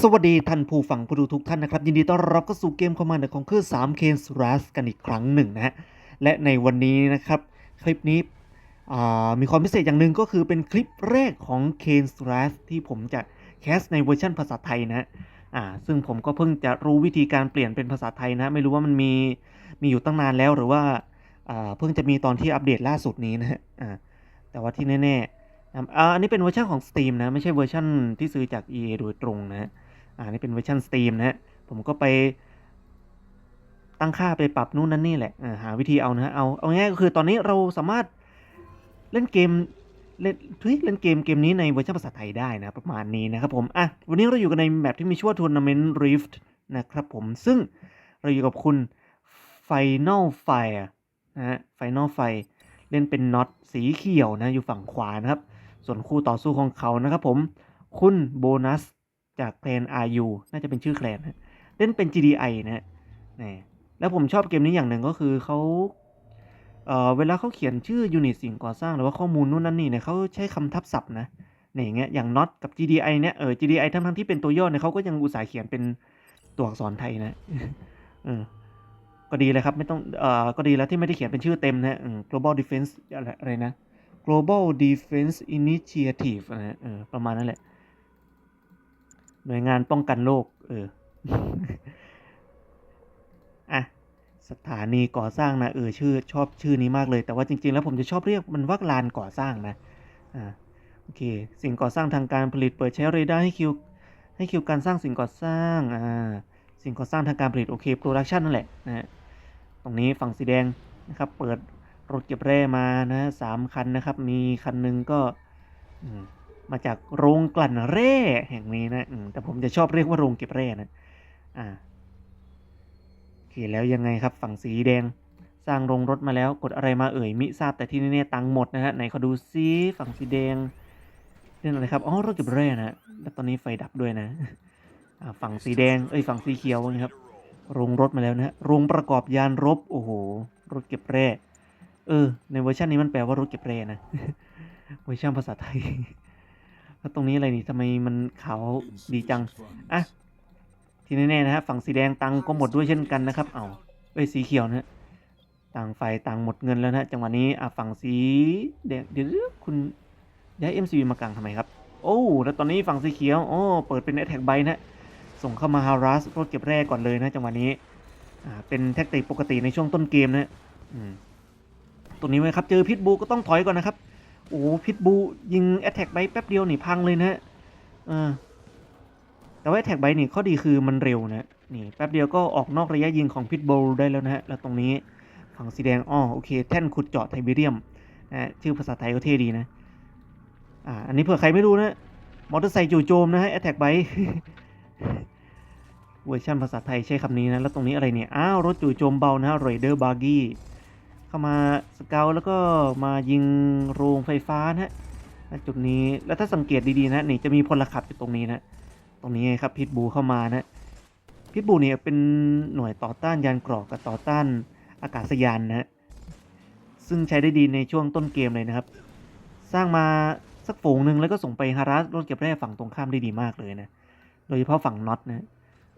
สวัสดีท่านผู้ฟังผู้ดูทุกท่านนะครับ ยินดีต้อนรับเข้าสู่เกมคอมมานด์ของเครือ3 k s r a s กันอีกครั้งหนึ่งนะฮะและในวันนี้นะครับ คลิปนี้มีความพิเศษอย่างหนึ่งก็คือเป็นคลิปแรกของ k s r a s ที่ผมจะแคสในเวอร์ชันภาษาไทยนะฮะอ่าซึ่งผมก็เพิ่งจะรู้วิธีการเปลี่ยนเป็นภาษาไทยนะ ไม่รู้ว่ามันมีมีอยู่ตั้งนานแล้วหรือว่าเพิ่งจะมีตอนที่อัปเดตล่าสุดนี้นะฮะแต่ว่าที่แน่ๆ อันนี้เป็นเวอร์ชันของ Steam นะ ไม่ใช่เวอร์ชันที่ซื้อจาก EA โดยตรงนะฮะอ่านี่เป็นเวอร์ชัน Steam นะฮะผมก็ไปตั้งค่าไปปรับนู่นนั่นนี่แหละหาวิธีเอานะฮะเอาเอาง่ายก็คือตอนนี้เราสามารถเล่นเกมเล่นทุยเล่นเกมเกมนี้ในเวอร์ชันภาษาไทยได้นะ ประมาณนี้นะครับผม อะ วันนี้เราอยู่กันในแมปที่มีชื่อว่า Tournament Rift นะครับผม ซึ่งเราอยู่กับคุณ Final Fire นะฮะ Final Fire เล่นเป็นน็อตสีเขียวนะ อยู่ฝั่งขวานะครับ ส่วนคู่ต่อสู้ของเขานะครับผม คุณโบนัสจากแคลน RU น่าจะเป็นชื่อแคลนเล่นเป็น GDI นะฮะนี่แล้วผมชอบเกมนี้อย่างหนึ่งก็คือเขาเออเวลาเขาเขียนชื่อยูนิตสิ่งก่อสร้างหรือว่าข้อมูลนู่นนั่นนี่เนี่ยเขาใช้คำทับศัพท์นะนี่อย่างเงี้ยอย่าง not กับ GDI เนี่ยเออ GDI ทั้งทั้งที่เป็นตัวย่อเนี่ยเขาก็ยังอุตส่าห์เขียนเป็นตัวอักษรไทยนะเออก็ดีเลยครับไม่ต้องเออก็ดีแล้วที่ไม่ได้เขียนเป็นชื่อเต็มนะฮะ global defense อะไรนะ global defense initiative นะเออประมาณนั้นแหละ หน่วยงานป้องกันโรคเอออะสถานีก่อสร้างนะเออชื่อชอบชื่อนี้มากเลย แต่ว่าจริง ๆ แล้วผมจะชอบเรียกมันว่าลานก่อสร้างนะอ่าโอเค สิ่งก่อสร้างทางการผลิตเปิดใช้เรดาร์ให้คิวให้คิวการสร้างสิ่งก่อสร้างอ่าสิ่งก่อสร้างทางการผลิตโอเคโปรดักชันนั่นแหละนะฮะตรงนี้ฝั่งสีแดงนะครับเปิด รถเก็บแร่มานะสามคันนะครับ มีคันหนึ่งก็มาจากโรงกลั่นแร่แห่งนี้นะแต่ผมจะชอบเรียกว่าโรงเก็บแร่นะอ่าโอเคแล้วยังไงครับ ฝั่งสีแดง สร้างโรงรถมาแล้วกดอะไรมาเอ่ยมิทราบแต่ที่แน่ๆตังหมดนะฮะไหนเขาดูซิฝั่งสีแดงเรื่องอะไรครับอ๋อรถเก็บแร่นะแล้วตอนนี้ไฟดับด้วยนะฝั่งสีแดงเอ้ยฝั่งสีเขียวนะครับโรงรถมาแล้วนะฮะโรงประกอบยานรบโอ้โหรถเก็บแร่ เออ ในเวอร์ชันนี้มันแปลว่ารถเก็บแร่นะ เวอร์ชันภาษาไทย แล้วตรงนี้อะไรนี่ทำไมมันขาวดีจัง อะ ที่แน่ๆนะฮะ ฝั่งสีแดงตังก็หมดด้วยเช่นกันนะครับ เอาเอ้ยสีเขียวนะต่างฝ่ายต่างหมดเงินแล้วนะจังหวะนี้ อะฝั่งสีแดงเดี๋ยวคุณย้าย MCV มากลางทำไมครับ โอ้ แล้วตอนนี้ฝั่งสีเขียวโอ้เปิดเป็นแอ t แทกไบนะฮะส่งเข้ามาฮารัสรถเก็บแร่ก่อนเลยนะจังหวะนี้ อ่า เป็นแท็กติกปกติในช่วงต้นเกมนะฮะอืม ตรงนี้ไว้ครับ เจอพิษบูก็ต้องถอยก่อนนะครับ โอ้พิทบูยิงแอตแทกไบแป๊บเดียวนี่พังเลยนะฮะแต่ว่าแอตแทกไบนี่ข้อดีคือมันเร็วนะนี่แป๊บเดียวก็ออกนอกระยะยิงของพิทบูได้แล้วนะฮะ แล้วตรงนี้ฝั่งสีแดงอ้อโอเค แท่นขุดเจาะไทเบเรียมนะฮะชื่อภาษาไทยก็เท่ดีนะ อ่า อันนี้เผื่อใครไม่รู้นะ มอเตอร์ไซค์จู่โจมนะฮะแอตแทกไบเวอร์ชันภาษาไทยใช้คำนี้นะ แล้วตรงนี้อะไรเนี่ย อ้าว รถจู่โจมเบานะฮะเรเดอร์บาร์กี้ เข้ามาสเกลแล้วก็มายิงโรงไฟฟ้านะฮะณจุดนี้แล้วถ้าสังเกตดีๆนะนี่จะมีพลขับอยู่ตรงนี้นะตรงนี้ครับพิทบูเข้ามานะพิทบูเนี่ยเป็นหน่วยต่อต้านยานเกรอกกับต่อต้านอากาศยานนะฮะซึ่งใช้ได้ดีในช่วงต้นเกมเลยนะครับ สร้างมาสักฝูงหนึ่งแล้วก็ส่งไปฮารัสรถเก็บแร่ฝั่งตรงข้ามได้ดีมากเลยนะโดยเฉพาะฝั่งน็อตนะ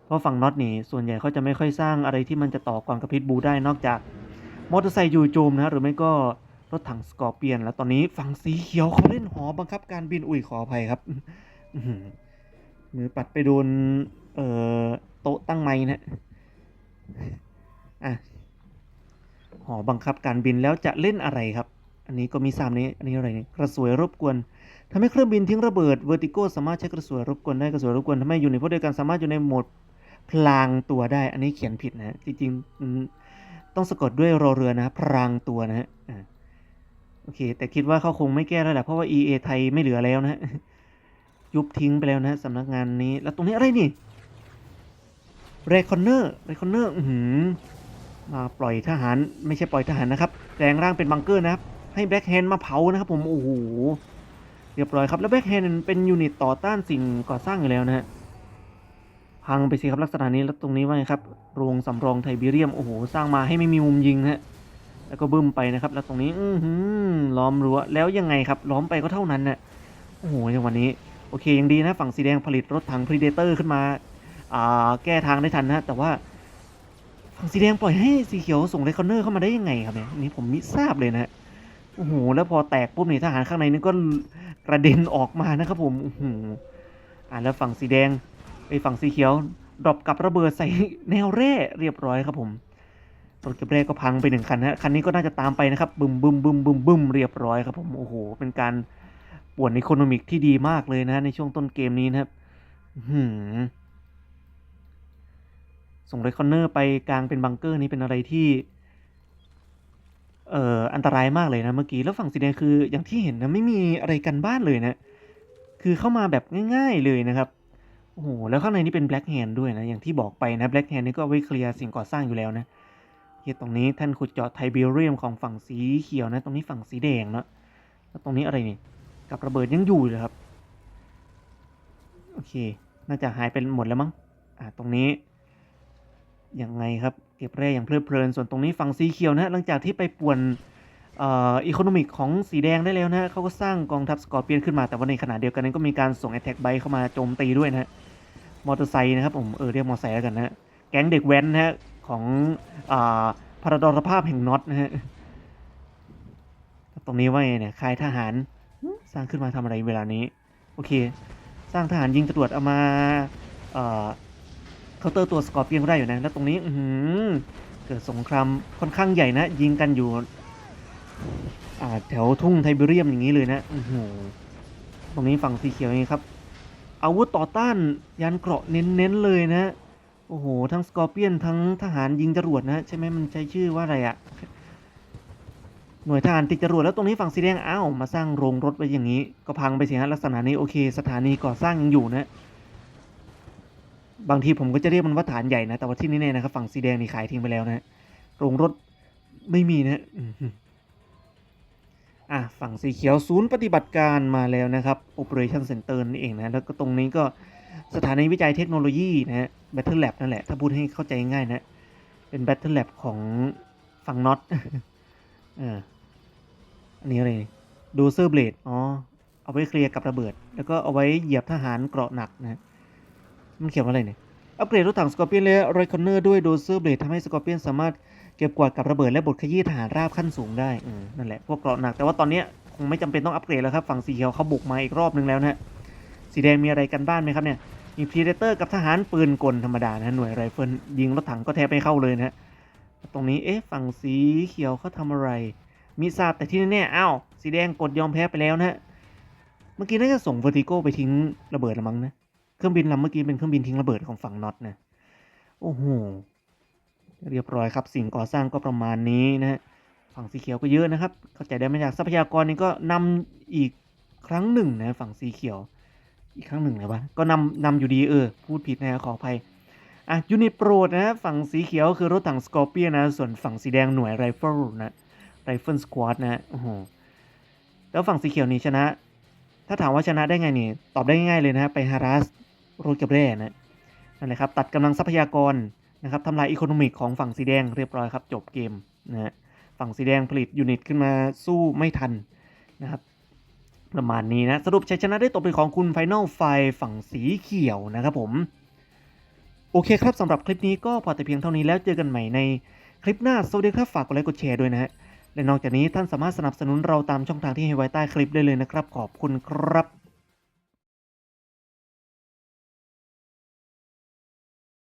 เพราะฝั่งน็อตนี่ส่วนใหญ่เขาจะไม่ค่อยสร้างอะไรที่มันจะต่อกรกับพิทบูได้นอกจาก มอเตอร์ไซค์ยูโจมนะหรือไม่ก็รถถังสกอร์เปียน แล้วตอนนี้ฝั่งสีเขียวเขาเล่นหอบังคับการบินอุ้ยขออภัยครับมือปัดไปโดนเอ่อโต๊ะตั้งไม้นะอะหอบังคับการบินแล้วจะเล่นอะไรครับ อันนี้ก็มีสามนี้อันนี้อะไรเนี่ยกระสวยรบกวนทำให้เครื่องบินทิ้งระเบิดเวอร์ติโกสามารถใช้กระสวยรบกวนได้กระสวยรบกวนทำให้อยู่ในพวกเดียวกันสามารถอยู่ในโหมดพลางตัวได้ อันนี้เขียนผิดนะจริงๆ ต้องสะกดด้วยรอเรือนะพรางตัวนะฮะโอเค แต่คิดว่าเขาคงไม่แก้แล้วแหละเพราะว่า EA ไทยไม่เหลือแล้วนะยุบทิ้งไปแล้วนะสำนักงานนี้ แล้วตรงนี้อะไรนี่เรคอนเนอร์เรคอนเนอร์หือมาปล่อยทหารไม่ใช่ปล่อยทหารนะครับแปลงร่างเป็นบังเกอร์นะครับ ให้แบ็คแฮนด์มาเผานะครับผม โอ้โหเรียบร้อยครับ แล้วแบ็คแฮนด์เป็นยูนิตต่อต้านสิ่งก่อสร้างอยู่แล้วนะฮะ พังไปสิครับลักษณะนี้แล้วตรงนี้ว่าไงครับโรงสำรองไทเบเรียมโอ้โหสร้างมาให้ไม่มีมุมยิงฮะแล้วก็บึ้มไปนะครับ แล้วตรงนี้อืล้อมรั้วแล้วยังไงครับ ล้อมไปก็เท่านั้นน่ะโอ้โหในวันนี้โอเคยังดีนะฝั่งสีแดงผลิตรถถัง Predator ขึ้นมาอ่าแก้ทางได้ทันนะแต่ว่าฝั่งสีแดงปล่อยให้สีเขียวส่งเรคอนเนอร์เข้ามาได้ยังไงครับเนี่ยนี่ผมมิทราบเลยนะโอ้โหแล้วพอแตกปุ๊บนี่ทหารข้างในนี่ก็กระเด็นออกมานะครับผมโอ้โหอ่าแล้วฝั่งสีแดง ไอ้ฝั่งสีเขียวดรอปกับระเบิดใส่แนวแร่เรียบร้อยครับผมรถเก็บแร่ก็พังไปหนึ่งคันนะคันนี้ก็น่าจะตามไปนะครับบึมบึมบึมบึมบึมเรียบร้อยครับผมโอ้โหเป็นการป่วนอีโคโนมิกที่ดีมากเลยนะในช่วงต้นเกมนี้นะครับหือส่งเรคคอนเนอร์ไปกลางเป็นบังเกอร์นี่เป็นอะไรที่ เอ่ออันตรายมากเลยนะเมื่อกี้แล้วฝั่งสีแดงคืออย่างที่เห็นนะไม่มีอะไรกันบ้านเลยนะ คือเข้ามาแบบง่าย ๆเลยนะครับ อ้โหแล้วข้างในนี่เป็นแบล็กแฮนด์ด้วยนะ อย่างที่บอกไปนะแบล็กแฮนด์นี่ก็ไว้เคลียร์สิ่งก่อสร้างอยู่แล้วนะเฮียตรงนี้ท่านขุดเจาะไทเบเรียมของฝั่งสีเขียวนะ ตรงนี้ฝั่งสีแดงเนาะแล้วตรงนี้อะไรนี่กับระเบิดยังอยู่เลยครับ โอเค น่าจะหายไปหมดแล้วมั้งอ่าตรงนี้ยังไงครับเก็บแร่อย่างเพลิดเพลิน ส่วนตรงนี้ฝั่งสีเขียวนะหลังจากที่ไปป่วนเอ่ออีโคโนมิกของสีแดงได้แล้วนะเขาก็สร้างกองทัพสกอร์เปียนขึ้นมาแต่ว่าในขณะเดียวกันนั้นก็มีการส่งแอตแทกไบเข้ามาโจมตีด้วยนะฮะ มอเตอร์ไซค์นะครับผมเออเรียกมอเตอร์ไซค์แล้วกันนะแก๊งเด็กแว้นนะฮะของอ่าพราดรภาพแห่งน็อตนะฮะตรงนี้ว่าไงเนี่ยค่ายทหารสร้างขึ้นมาทำอะไรเวลานี้ โอเค สร้างทหารยิงจรวดเอามาเอ่อเคาน์เตอร์ตัวสกอร์เปียนก็ได้อยู่นะแล้วตรงนี้อืเกิดสงครามค่อนข้างใหญ่นะ ยิงกันอยู่อแถวทุ่งไทเบเรียมอย่างนี้เลยนะอือหือตรงนี้ฝั่งสีเขียวนี่ครับ อาวุธต่อต้านยานเกราะเน้นๆเลยนะ โอ้โห ทั้งสกอร์เปียนทั้งทหารยิงจรวดนะ ใช่ไหมมันใช้ชื่อว่าอะไรอะหน่วยทหารติดจรวดแล้วตรงนี้ฝั่งสีแดงอ้าวมาสร้างโรงรถไว้อย่างนี้ ก็พังไปสิฮะลักษณะนี้โอเค สถานีก่อสร้างยังอยู่นะ บางทีผมก็จะเรียกมันว่าฐานใหญ่นะ แต่ว่าที่นี่เนี่ยนะครับฝั่งสีแดงนี่ขายทิ้งไปแล้วนะ โรงรถไม่มีนะ อะฝั่งสีเขียวศูนย์ปฏิบัติการมาแล้วนะครับ Operation Center นั่นเองนะ แล้วก็ตรงนี้ก็สถานีวิจัยเทคโนโลยีนะฮะ Battle Lab นั่นแหละ ถ้าพูดให้เข้าใจง่ายนะ เป็น Battle Lab ของฝั่งน็อตอออันนี้อะไรดูเซอร์เบลดอ๋อ เอาไว้เคลียร์กับระเบิด แล้วก็เอาไว้เหยียบทหารเกราะหนักนะ มันเขียนว่าอะไรเนี่ย อัปเกรดรถถังสกอร์เปียนและไรคอนเนอร์ด้วยโดเซอร์เบลดทำให้สกอร์เปียนสามารถ เก็บกวาดกับระเบิดและบดขยี้ทหารราบขั้นสูงได้นั่นแหละ พวกเกราะหนักแต่ว่าตอนนี้คงไม่จำเป็นต้องอัปเกรดแล้วครับ ฝั่งสีเขียวเขาบุกมาอีกรอบนึงแล้วนะฮะ สีแดงมีอะไรกันบ้านไหมครับเนี่ย มีพรีเดเตอร์กับทหารปืนกลธรรมดานะหน่วยไรเฟิลยิงรถถังก็แทบไม่เข้าเลยนะฮะ ตรงนี้เอ๊ะฝั่งสีเขียวเขาทำอะไร มีทราบแต่ที่แน่ๆอ้าวสีแดงกดยอมแพ้ไปแล้วนะฮะ เมื่อกี้น่าจะส่งเวอร์ติโก้ไปทิ้งระเบิดละมั้งนะ เครื่องบินลำเมื่อกี้เป็นเครื่องบินทิ้งระเบิดของฝั่งน็อตนะ โอ้โห เรียบร้อยครับสิ่งก่อสร้างก็ประมาณนี้นะฮะฝั่งสีเขียวก็เยอะนะครับเข้าใจได้มาจากทรัพยากรนี่ก็นำอีกครั้งหนึ่งนะฝั่งสีเขียว อีกครั้งหนึ่งนะวะก็นำนำอยู่ดีเออพูดผิดนะขออภัยอะยูนิตโปรดนะฝั่งสีเขียวคือรถถังสกอร์เปียนะส่วนฝั่งสีแดงหน่วยไรเฟิลนะไรเฟิลสควอดนะโอ้โหแล้วฝั่งสีเขียวนี่ชนะ ถ้าถามว่าชนะได้ไงนี่ตอบได้ง่ายเลยนะไปฮารัสโรเกเบรนะนั่นแหละครับตัดกำลังทรัพยากร นะครับทำลายอีโคโนมิกของฝั่งสีแดงเรียบร้อยครับ จบเกมนะฮะฝั่งสีแดงผลิตยูนิตขึ้นมาสู้ไม่ทันนะครับประมาณนี้นะ สรุปชัยชนะได้ตกเป็นของคุณไฟนลไฟฝั่งสีเขียวนะครับผม โอเคครับสำหรับคลิปนี้ก็พอแต่เพียงเท่านี้แล้วเจอกันใหม่ในคลิปหน้าสวัสดีครับฝากกดไลค์กดแชร์ด้วยนะฮะและนอกจากนี้ท่านสามารถสนับสนุนเราตามช่องทางที่ให้ไว้ใต้คลิปได้เลยนะครับ ขอบคุณครับ